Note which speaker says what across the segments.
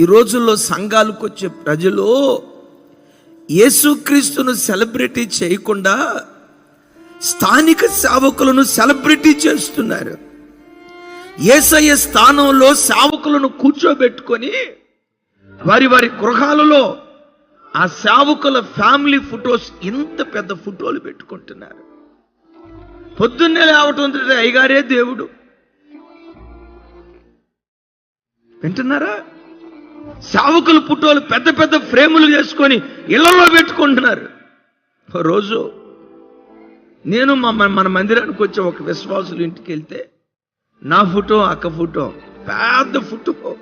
Speaker 1: ఈ రోజుల్లో సంఘాలకు వచ్చే ప్రజలు యేసుక్రీస్తును సెలబ్రిటీ చేయకుండా స్థానిక సేవకులను సెలబ్రిటీ చేస్తున్నారు. ఏసయ్య స్థానంలో సేవకులను కూర్చోబెట్టుకొని వారి వారి గృహాలలో ఆ సేవకుల ఫ్యామిలీ ఫొటోస్ ఇంత పెద్ద ఫోటోలు పెట్టుకుంటున్నారు. పొద్దున్నే లేవటం అయ్యగారే దేవుడు. వింటున్నారా? సేవకుల ఫోటోలు పెద్ద పెద్ద ఫ్రేములు చేసుకొని ఇళ్ళలో పెట్టుకుంటున్నారు. రోజు నేను మా మన- మన మందిరానికి వచ్చే ఒక విశ్వాసులు ఇంటికి వెళ్తే నా ఫోటో అక్క ఫోటో పెద్ద ఫోటో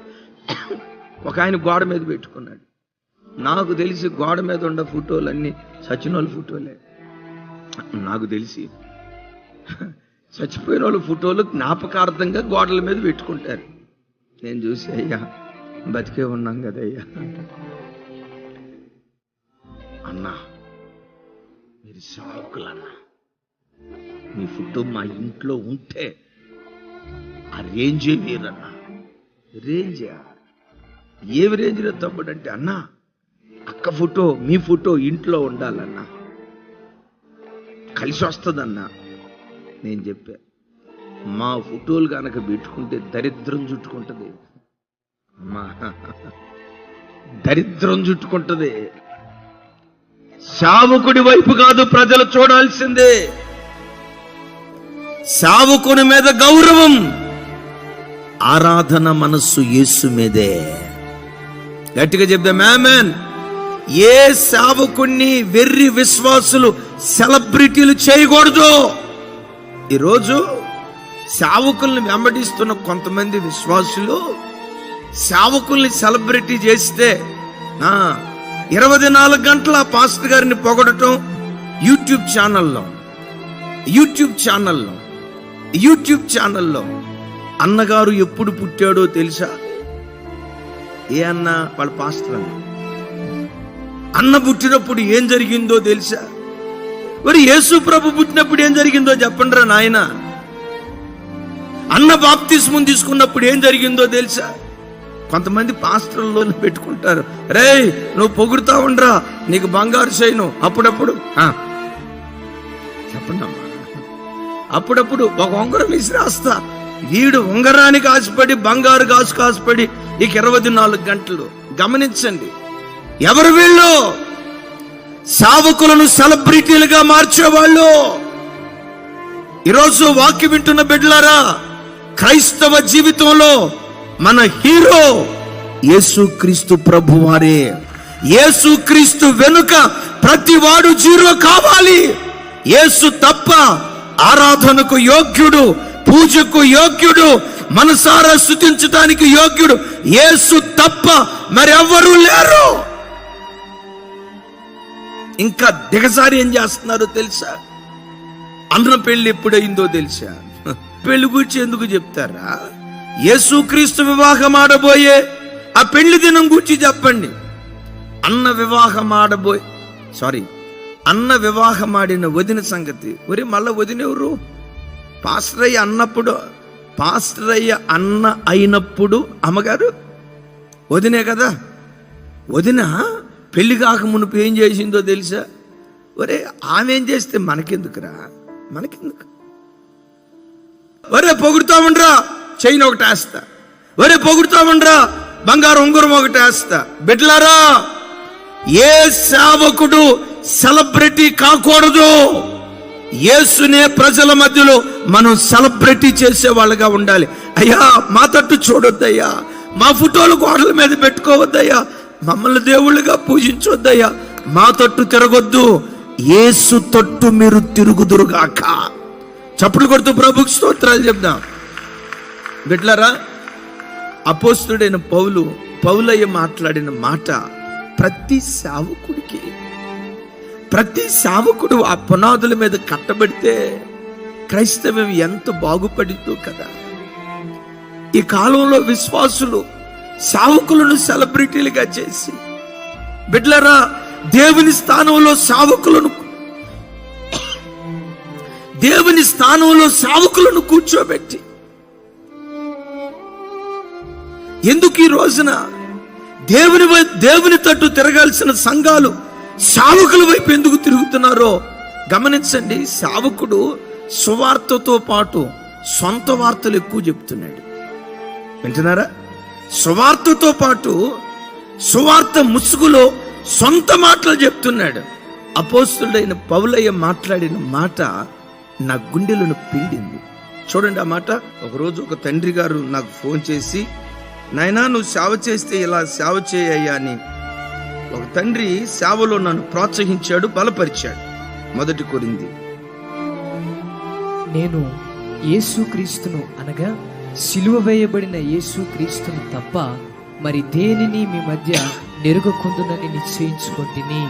Speaker 1: ఒక ఆయన గోడ మీద పెట్టుకున్నాడు. నాకు తెలిసి గోడ మీద ఉన్న ఫోటోలన్నీ సచినోళ్ళ ఫోటోలే. నాకు తెలిసి చచ్చిపోయిన వాళ్ళ ఫోటోలు జ్ఞాపకార్థంగా గోడల మీద పెట్టుకుంటారు. నేను చూసి అయ్యా బతికే ఉన్నాం కదయ్యా. అన్నా మీరు సాకులన్నా మీ ఫోటో మా ఇంట్లో ఉంటే ఆ రేంజే వేరన్నా. రేంజా? ఏవి రేంజ్లో తమ్ముడు అంటే అన్నా అక్క ఫోటో మీ ఫోటో ఇంట్లో ఉండాలన్నా. కలిసి వస్తుందన్నా నేను చెప్పా. మా ఫోటోలు కనుక పెట్టుకుంటే దరిద్రం చుట్టుకుంటది. దరిద్రం చుట్టుకుంటది. శావుకుడి వైపు కాదు ప్రజలు చూడాల్సిందే. శావుకుని మీద గౌరవం ఆరాధన మనస్సు యేసు మీదే. గట్టిగా చెప్దా మ్యామెన్ ఏ సావుకుణ్ణి వెర్రి విశ్వాసులు సెలబ్రిటీలు చేయకూడదు. ఈరోజు శావుకుల్ని వెంబడిస్తున్న కొంతమంది విశ్వాసులు సేవకుల్ని సెలబ్రిటీ చేస్తే ఇరవై నాలుగు గంటల ఆ పాస్టర్ గారిని పొగడటం యూట్యూబ్ ఛానల్లో యూట్యూబ్ ఛానల్లో యూట్యూబ్ ఛానల్లో. అన్నగారు ఎప్పుడు పుట్టాడో తెలుసా? ఏ అన్న? వాళ్ళ పాస్టర్ అన్న. అన్న పుట్టినప్పుడు ఏం జరిగిందో తెలుసా? మరి యేసు ప్రభు పుట్టినప్పుడు ఏం జరిగిందో చెప్పండి రా నాయన. అన్న బాప్తిస్మం తీసుకున్నప్పుడు ఏం జరిగిందో తెలుసా? కొంతమంది పాస్టర్లో పెట్టుకుంటారు. రే నువ్వు పొగుడుతా ఉండరా నీకు బంగారు చేయను అప్పుడప్పుడు చెప్పండి అమ్మా అప్పుడప్పుడు ఒక ఉంగరం విసిరాస్తా వీడు ఉంగరానికి ఆశపడి బంగారు కాసు కాసుపడి ఇక ఇరవై నాలుగు గంటలు గమనించండి. ఎవరు వీళ్ళు? సావకులను సెలబ్రిటీలుగా మార్చేవాళ్ళు. ఈరోజు వాక్యం వింటున్న బిడ్డలారా క్రైస్తవ జీవితంలో మన హీరో యేసుక్రీస్తు ప్రభువారే. యేసుక్రీస్తు వెనుక ప్రతి వాడు జీరో కావాలి. యేసు తప్ప ఆరాధనకు యోగ్యుడు పూజకు యోగ్యుడు మనసారా స్థుతించడానికి యోగ్యుడు యేసు తప్ప మరెవ్వరూ లేరు. ఇంకా దిగజారి ఏం చేస్తున్నారో తెలుసా? అన్న పెళ్ళి ఎప్పుడైందో తెలుసా? పెళ్ళి గురించి ఎందుకు చెప్తారా? యేసుక్రీస్తు వివాహం ఆడబోయే ఆ పెళ్ళి దినం గురించి చెప్పండి. అన్న వివాహం ఆడబోయే సారీ అన్న వివాహం ఆడిన వదిన సంగతి. ఒరే మళ్ళీ వదినెవరు పాస్టరయ్య అన్నప్పుడు పాస్టరయ్య అన్న అయినప్పుడు అమ్మగారు? వదినే కదా? వదిన పెళ్ళి కాక మునుపు ఏం చేసిందో తెలుసా? ఒరే ఆమె ఏం చేస్తే మనకెందుకురా? మనకెందుకు? ఒరే పొగుడుతామండ్రా చైన్ ఒకటి వేస్తా. వరే పొగుడుతా ఉండరా బంగారు ఉంగురం ఒకటి వేస్తా. బిడ్లారా ఏ సేవకుడు సెలబ్రిటీ కాకూడదు. యేసునే ప్రజల మధ్యలో మనం సెలబ్రిటీ చేసే వాళ్ళగా ఉండాలి. అయ్యా మా తట్టు చూడొద్దయ్యా. మా ఫోటోలు గోడల మీద పెట్టుకోవద్దయ్యా. మమ్మల్ని దేవుళ్ళుగా పూజించొద్దయ్యా. మా తట్టు తిరగొద్దు. ఏసు తట్టు మీరు తిరుగుదురుగాక. చప్పుడు కొడుతూ ప్రభుకి స్తోత్రాలు చెప్దాం. బిడ్లరా అపోస్తుడైన పౌలు పౌలయ్య మాట్లాడిన మాట ప్రతి సేవకుడికి ప్రతి సేవకుడు ఆ పునాదుల మీద కట్టబడితే క్రైస్తవం ఎంత బాగుపడిందో కదా. ఈ కాలంలో విశ్వాసులు సావకులను సెలబ్రిటీలుగా చేసి బిడ్లరా దేవుని స్థానంలో సావకులను దేవుని స్థానంలో సావకులను కూర్చోబెట్టి ఎందుకు ఈ రోజున దేవుని దేవుని తట్టు తిరగాల్సిన సంఘాలు సేవకుల వైపు ఎందుకు తిరుగుతున్నారో గమనించండి. శావకుడు సువార్తతో పాటు సొంత వార్తలు ఎక్కువ చెప్తున్నాడు. వింటున్నారా? సువార్తతో పాటు సువార్త ముసుగులో సొంత మాటలు చెప్తున్నాడు. అపోస్తుడైన పౌలయ్య మాట్లాడిన మాట నా గుండెలను పిండింది. చూడండి ఆ మాట. ఒకరోజు ఒక తండ్రి గారు నాకు ఫోన్ చేసి నాయనా నువ్వు సేవ చేస్తే ఇలా సేవ చేయయ్యా అని ఒక తండ్రి సేవలో నన్ను ప్రోత్సహించాడు బలపరిచాడు. మొదటి కొరింది.
Speaker 2: నేను యేసుక్రీస్తును అనగా సిలువ వేయబడిన యేసుక్రీస్తును తప్ప మరి దేనిని మీ మధ్య నెరుగకుందునని నిశ్చయించుకుంటుని